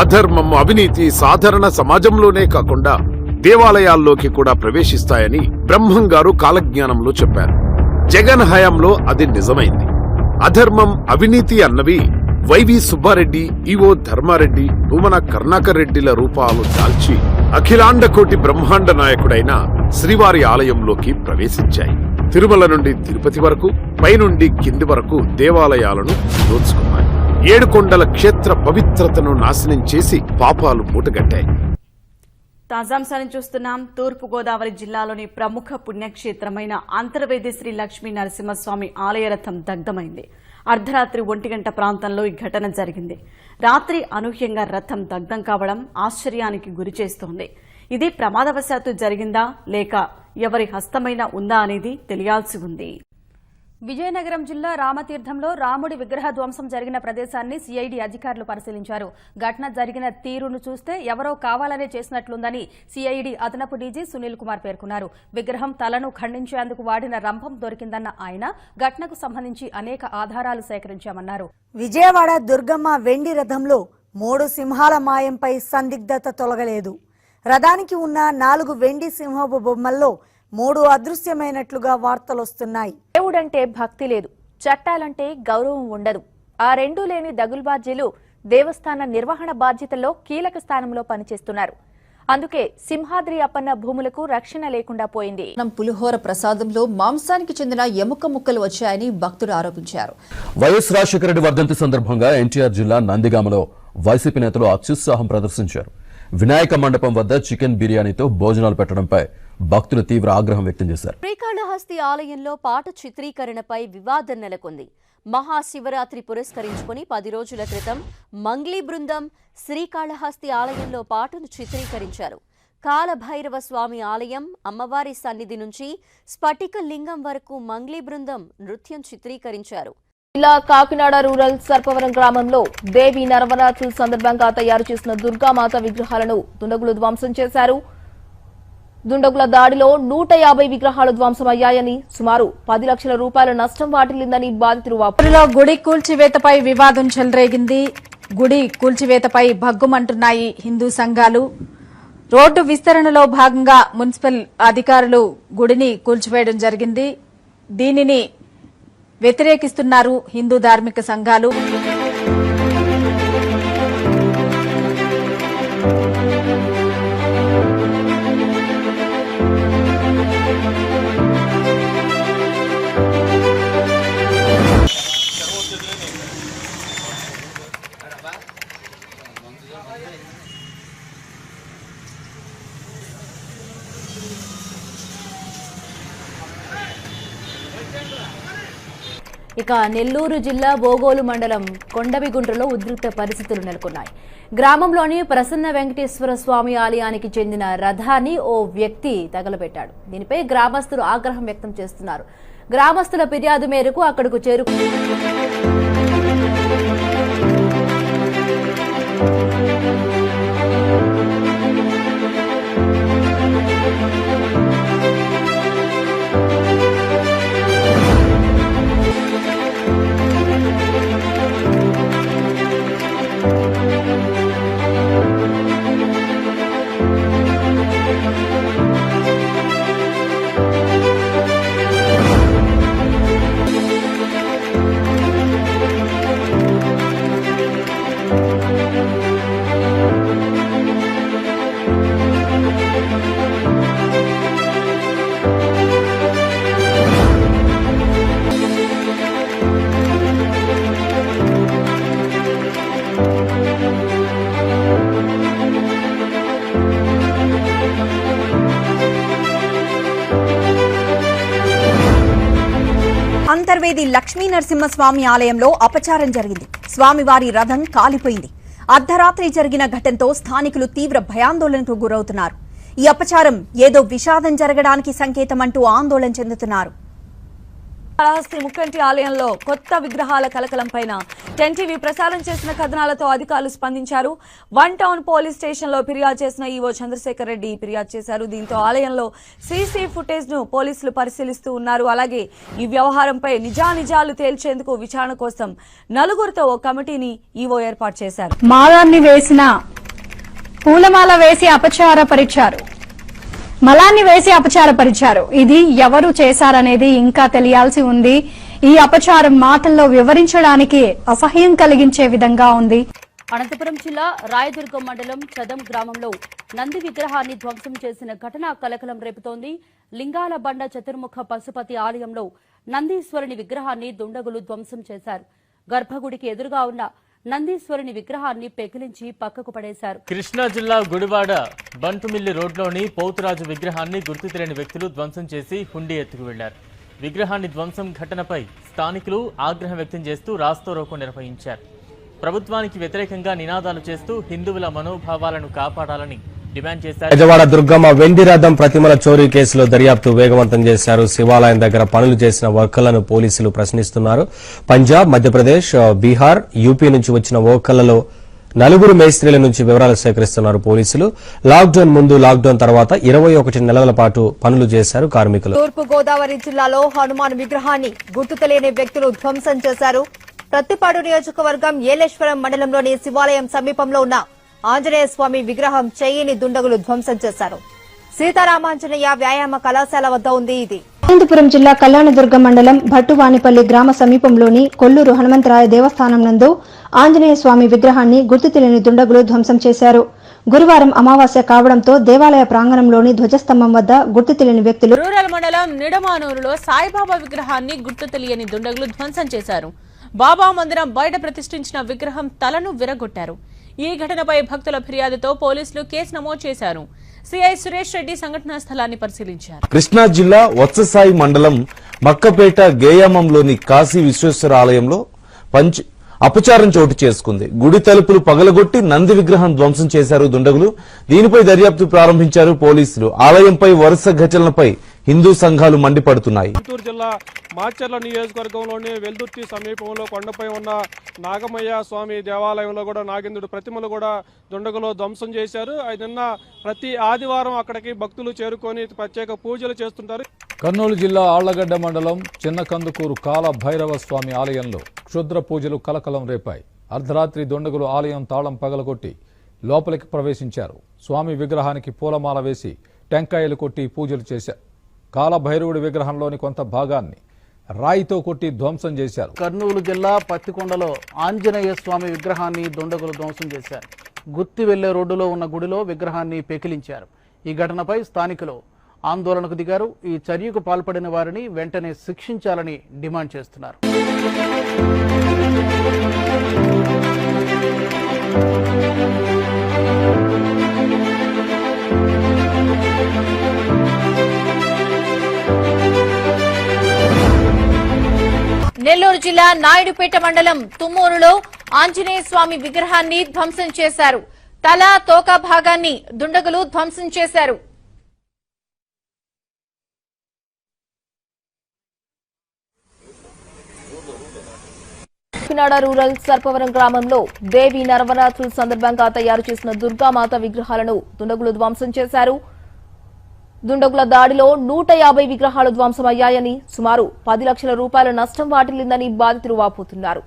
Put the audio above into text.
అధర్మం అవినీతి సాధారణ సమాజంలోనే కాకుండా దేవాలయాల్లోకి కూడా ప్రవేశిస్తాయని బ్రహ్మం గారు కాలజ్ఞానంలో చెప్పారు. జగన్ హయాంలో అది నిజమైంది. అధర్మం అవినీతి అన్నవి వైవి సుబ్బారెడ్డి ఈవో ధర్మారెడ్డి భూమన కర్ణాకర్ రెడ్డిల రూపాలు దాల్చి అఖిలాండకోటి బ్రహ్మాండ నాయకుడైన శ్రీవారి ఆలయంలోకి ప్రవేశించాయి. తిరుమల నుండి తిరుపతి వరకు పైనుండి కింది వరకు దేవాలయాలను దోచుకున్నారు ఏడుకొండల క్షేత్ర పవిత్రతను నాశనం చేసి పాపాలు మూటగట్టాయి. తాజాంశాన్ని చూస్తున్నాం. తూర్పు గోదావరి జిల్లాలోని ప్రముఖ పుణ్యక్షేత్రమైన అంతర్వేది శ్రీ లక్ష్మీ నరసింహస్వామి ఆలయ రథం దగ్ధమైంది. అర్ధరాత్రి ఒంటి గంట ప్రాంతంలో ఈ ఘటన జరిగింది. రాత్రి అనూహ్యంగా రథం దగ్ధం కావడం ఆశ్చర్యానికి గురిచేస్తోంది ఇది ప్రమాదవశాత్తు జరిగిందా లేక ఎవరి హస్తమైన ఉందా అనేది తెలియాల్సి ఉంది. విజయనగరం జిల్లా రామతీర్థంలో రాముడి విగ్రహ ధ్వంసం జరిగిన ప్రదేశాన్ని సిఐడి అధికారులు పరిశీలించారు. ఘటన జరిగిన తీరును చూస్తే ఎవరో కావాలనే చేసినట్లుందని సిఐడి అదనపు డీజీ సునీల్ కుమార్ పేర్కొన్నారు. విగ్రహం తలను ఖండించేందుకు వాడిన రంభం దొరికిందన్న ఆయన ఘటనకు సంబంధించి అనేక ఆధారాలు సేకరించామన్నారు. విజయవాడ దుర్గమ్మ వెండి రథంలో మూడు సింహాల మాయంపై సందిగ్ధత తొలగలేదు. రథానికి ఉన్న నాలుగు వెండి సింహపు బొమ్మల్లో మూడు అదృశ్యమైనట్లుగా వార్తలొస్తున్నాయి. దేవుడంటే భక్తి లేదు చట్టాలంటే గౌరవం ఉండదు. ఆ రెండూ లేని దగుల్బాజీలు దేవస్థాన నిర్వహణ బాధ్యతల్లో కీలక స్థానంలో పనిచేస్తున్నారు. అందుకే సింహాద్రి అప్పన్న భూములకు రక్షణ లేకుండా పోయింది. మనం పులిహోర ప్రసాదంలో మాంసానికి చెందిన ఎముక ముక్కలు వచ్చాయని భక్తులు ఆరోపించారు. వైఎస్ రాజశేఖర రెడ్డి వర్ధంతి సందర్భంగా ఎన్టీఆర్ జిల్లా నందిగామలో వైసీపీ నేతలు అత్యుత్సాహం ప్రదర్శించారు. వినాయక మండపం వద్ద చికెన్ బిర్యానీతో భోజనాలు పెట్టడంపై భక్తులు తీవ్ర ఆగ్రహం వ్యక్తం చేశారు. శ్రీకాళహస్తి ఆలయంలో పాట చిత్రీకరణపై వివాదం నెలకొంది. మహాశివరాత్రి పురస్కరించుకుని పది రోజుల క్రితం మంగ్లీ బృందం శ్రీకాళహస్తి ఆలయంలో పాటను చిత్రీకరించారు. కాలభైరవ స్వామి ఆలయం అమ్మవారి సన్నిధి నుంచి స్ఫటిక లింగం వరకు మంగ్లీ బృందం నృత్యం చిత్రీకరించారు. ఇలా కాకినాడ రూరల్ సర్పవరం గ్రామంలో దేవి నరవరాత్రుల సందర్భంగా తయారు చేసిన దుర్గామాత విగ్రహాలను దుండగులు ధ్వంసం చేశారు. దుండగుల దాడిలో నూట యాభై విగ్రహాలు ధ్వంసమయ్యాయని సుమారు పది లక్షల రూపాయల నష్టం వాటిల్లిందని బాధితులు వాపులో గుడి కూల్చివేతపై వివాదం చెలరేగింది. గుడి కూల్చివేతపై భగ్గుమంటున్నాయి హిందూ సంఘాలు. రోడ్డు విస్తరణలో భాగంగా మున్సిపల్ అధికారులు గుడిని కూల్చివేయడం జరిగింది. దీనిని వ్యతిరేకిస్తున్నారు హిందూ ధార్మిక సంఘాలు. ఇక నెల్లూరు జిల్లా బోగోలు మండలం కొండవిగుండ్రలో ఉద్రిక్త పరిస్థితులు నెలకొన్నాయి. గ్రామంలోని ప్రసన్న వెంకటేశ్వర స్వామి ఆలయానికి చెందిన రథాన్ని ఓ వ్యక్తి తగలబెట్టాడు. దీనిపై గ్రామస్తులు ఆగ్రహం వ్యక్తం చేస్తున్నారు. గ్రామస్తుల ఫిర్యాదు మేరకు అక్కడకు చేరుకు అంతర్వేది లక్ష్మీ నరసింహస్వామి ఆలయంలో అపచారం జరిగింది. స్వామివారి రథం కాలిపోయింది. అర్ధరాత్రి జరిగిన ఘటనతో స్థానికులు తీవ్ర భయాందోళనకు గురవుతున్నారు. ఈ అపచారం ఏదో విషాదం జరగడానికి సంకేతం అంటూ ఆందోళన చెందుతున్నారు. కాళహస్తి ముక్కంటి ఆలయంలో కొత్త విగ్రహాల కలకలం పైన టెన్ టీవీ ప్రసారం చేసిన కథనాలతో అధికారులు స్పందించారు. వన్ టౌన్ పోలీస్ స్టేషన్లో ఫిర్యాదు చేసిన ఈవో చంద్రశేఖర్ రెడ్డి ఫిర్యాదు చేశారు. దీంతో ఆలయంలో సీసీ ఫుటేజ్ను పోలీసులు పరిశీలిస్తూ ఉన్నారు. అలాగే ఈ వ్యవహారంపై నిజానిజాలు తేల్చేందుకు విచారణ కోసం నలుగురితో ఓ కమిటీని ఈవో ఏర్పాటు చేశారు. మాలాన్ని వేసిన పూలమాల వేసి అపచార పరిచారు. మలాన్ని వేసి అపచారపరిచారు. ఇది ఎవరు చేశారనేది ఇంకా తెలియాల్సి ఉంది. ఈ అపచారం మాటల్లో వివరించడానికి అసహ్యం కలిగించే విధంగా ఉంది. అనంతపురం జిల్లా రాయదుర్గం మండలం చదం గ్రామంలో నంది విగ్రహాన్ని ధ్వంసం చేసిన ఘటన కలకలం రేపుతోంది. లింగాల బండ చతుర్ముఖ పశుపతి ఆలయంలో నందీశ్వరుని విగ్రహాన్ని దుండగులు ధ్వంసం చేశారు. గర్భగుడికి ఎదురుగా ఉన్న నందీశ్వరుని విగ్రహాన్ని పెకిలించి పక్కకు పడేశారు. కృష్ణా జిల్లా గుడివాడ బంటుమిల్లి రోడ్లోని పోతురాజు విగ్రహాన్ని గుర్తు తెలియని వ్యక్తులు ధ్వంసం చేసి హుండీ ఎత్తుకు వెళ్ళారు విగ్రహాన్ని ధ్వంసం ఘటనపై స్థానికులు ఆగ్రహం వ్యక్తం చేస్తూ రాస్తారోకో నిర్వహించారు. ప్రభుత్వానికి వ్యతిరేకంగా నినాదాలు చేస్తూ హిందువుల మనోభావాలను కాపాడాలని డిమాండ్ చేశారు. పెద్దవాడ దుర్గమ్మ వెండి రథం ప్రతిమల చోరీ కేసులో దర్యాప్తు వేగవంతం చేశారు. శివాలయం దగ్గర పనులు చేసిన వర్కర్లను పోలీసులు ప్రశ్నిస్తున్నారు. పంజాబ్ మధ్యప్రదేశ్ బీహార్ యూపీ నుంచి వచ్చిన వర్కర్లలో నలుగురు మేస్త్రీల నుంచి వివరాలు సేకరిస్తున్నారు పోలీసులు. లాక్డౌన్ ముందు లాక్డౌన్ తర్వాత ఇరవై ఒకటి నెలల పాటు పనులు చేశారు కార్మికులు. తూర్పు గోదావరి జిల్లాలో హనుమాన్ విగ్రహాన్ని గుర్తు తెలియని వ్యక్తులు ధ్వంసం చేశారు. ప్రత్తిపాడు నియోజకవర్గం ఏలేశ్వరం మండలంలోని శివాలయం సమీపంలో ఉన్న ఆంజనేయ స్వామి విగ్రహం చెయ్యిని దుండగులు ధ్వంసం చేశారు. సీతారామాంజనేయ వ్యాయామ కళాశాల వద్ద ఉంది ఇది. అనంతపురం జిల్లా కళ్యాణదుర్గ మండలం భట్టువానిపల్లి గ్రామ సమీపంలోని కొల్లూరు హనుమంతరాయ దేవస్థానం నందు ఆంజనేయ స్వామి విగ్రహాన్ని గుర్తు తెలియని దుండగులు ధ్వంసం చేశారు. గురువారం అమావాస్య కావడంతో దేవాలయ ప్రాంగణంలోని ధ్వజస్తంభం వద్ద గుర్తు తెలియని వ్యక్తులు రూరల్ మండలం నిడమానూరులో సాయిబాబా విగ్రహాన్ని గుర్తు తెలియని దుండగులు ధ్వంసం చేశారు. బాబా మందిరం బయట ప్రతిష్ఠించిన విగ్రహం తలను విరగొట్టారు. ఈ ఘటనపై భక్తుల ఫిర్యాదుతో పోలీసులు కేసు నమోదు చేశారు. సిఐ సురేష్ రెడ్డి సంఘటనా స్థలాన్ని పరిశీలించారు. కృష్ణా జిల్లా వత్ససాయి మండలం మక్కపేట గేయామంలోని కాశీ విశ్వేశ్వర ఆలయంలో పంచ్ అపచారం చోటు చేసుకుంది. గుడి తలుపులు పగలగొట్టి నంది విగ్రహం ధ్వంసం చేశారు దుండగులు. దీనిపై దర్యాప్తు ప్రారంభించారు పోలీసులు. ఆలయంపై వరుస ఘటనలపై హిందూ సంఘాలు మండిపడుతున్నాయి. గుంటూరు జిల్లా మాచర్ల నియోజకవర్గంలోని వెల్దుర్తి సమీపంలో కొండపై ఉన్న నాగమయ్య స్వామి దేవాలయంలో కూడా నాగేంద్రుడు ప్రతిమలు కూడా దుండగులు ధ్వంసం చేశారు. అది నిన్న ప్రతి ఆదివారం అక్కడికి భక్తులు చేరుకొని ప్రత్యేక పూజలు చేస్తుంటారు. కర్నూలు జిల్లా ఆళ్ళగడ్డ మండలం చిన్న కందుకూరు కాల భైరవ స్వామి ఆలయంలో క్షుద్ర పూజలు కలకలం రేపాయి. అర్ధరాత్రి దొండగులు ఆలయం తాళం పగలగొట్టి లోపలికి ప్రవేశించారు. స్వామి విగ్రహానికి పూలమాల వేసి టెంకాయలు కొట్టి పూజలు చేశారు. కాలభైరవుడి విగ్రహంలోని కొంత భాగాన్ని రాయితో కొట్టి ధ్వంసం చేశారు. కర్నూలు జిల్లా పత్తికొండలో ఆంజనేయ స్వామి విగ్రహాన్ని దుండగులు ధ్వంసం చేశారు. గుత్తి వెళ్ళే రోడ్డులో ఉన్న గుడిలో విగ్రహాన్ని పెకిలించారు. ఈ ఘటనపై స్థానికులు ఆందోళనకు దిగారు. ఈ చర్యకు పాల్పడిన వారిని వెంటనే శిక్షించాలని డిమాండ్ చేస్తున్నారు. నెల్లూరు జిల్లా నాయుడుపేట మండలం తుమ్మూరులో ఆంజనేయ స్వామి విగ్రహాన్ని ధ్వంసం చేశారు. తల తోక భాగాన్ని దుండగులు ధ్వంసం చేశారు. కాకినాడ రూరల్ సర్పవరం గ్రామంలో దేవి నరవరాత్రుల సందర్భంగా తయారు చేసిన దుర్గామాత విగ్రహాలను దుండగులు ధ్వంసం చేశారు. దుండగుల దాడిలో నూట యాభై విగ్రహాలు ధ్వంసమయ్యాయని సుమారు పది లక్షల రూపాయల నష్టం వాటిల్లిందని బాధితులు వాపోతున్నారు.